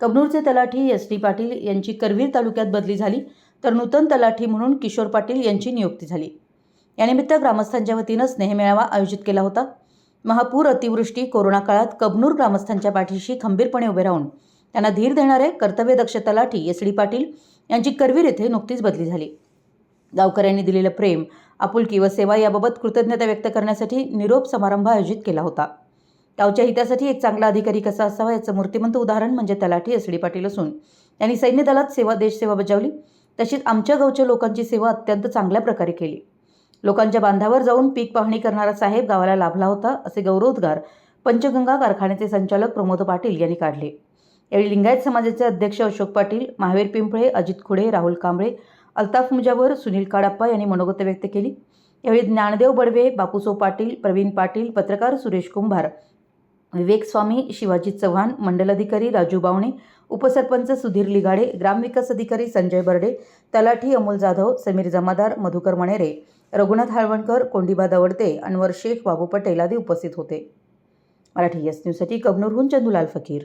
कबनूरचे तलाठी S D Patil यांची करवीर तालुक्यात बदली झाली तर नूतन तलाठी म्हणून किशोर पाटील यांची नियुक्ती झाली. यानिमित्त ग्रामस्थांच्या वतीनं स्नेहमेळावा आयोजित केला होता. महापूर अतिवृष्टी कोरोना काळात कबनूर ग्रामस्थांच्या पाठीशी खंबीरपणे उभे राहून त्यांना धीर देणारे कर्तव्यदक्ष तलाठी एस डी पाटील यांची करवीर येथे नुकतीच बदली झाली. गावकऱ्यांनी दिलेलं प्रेम आपुलकी व सेवा याबाबत कृतज्ञता व्यक्त करण्यासाठी निरोप समारंभ आयोजित केला होता. गावच्या हितासाठी एक चांगला अधिकारी कसा असावा याचं मूर्तिमंत उदाहरण म्हणजे तलाठी एस डी पाटील असून त्यांनी सैन्य दलात सेवा देशसेवा बजावली. तशीच आमच्या गावच्या लोकांची सेवा अत्यंत चांगल्या प्रकारे केली. लोकांच्या बांधावर जाऊन पीक पाहणी करणारा साहेब गावाला लाभला होता असे गौरवोद्गार पंचगंगा कारखान्याचे संचालक प्रमोद पाटील यांनी काढले. यावेळी लिंगायत समाजाचे अध्यक्ष अशोक पाटील महावीर पिंपळे अजित खुडे राहुल कांबळे अल्ताफ मुजावर सुनील काडाप्पा यांनी मनोगत व्यक्त केली. यावेळी ज्ञानदेव बडवे बापूसो पाटील प्रवीण पाटील पत्रकार सुरेश कुंभार विवेक स्वामी शिवाजी चव्हाण मंडल अधिकारी राजू बावणे उपसरपंच सुधीर लिगाडे ग्रामविकास अधिकारी संजय बर्डे तलाठी अमोल जाधव समीर जमादार मधुकर मणेरे रघुनाथ हाळवणकर कोंडीबा दवडते अनवर शेख बाबू पटेल आदी उपस्थित होते. मराठी एस न्यूजसाठी कबनूरहून चंदुलाल फकीर.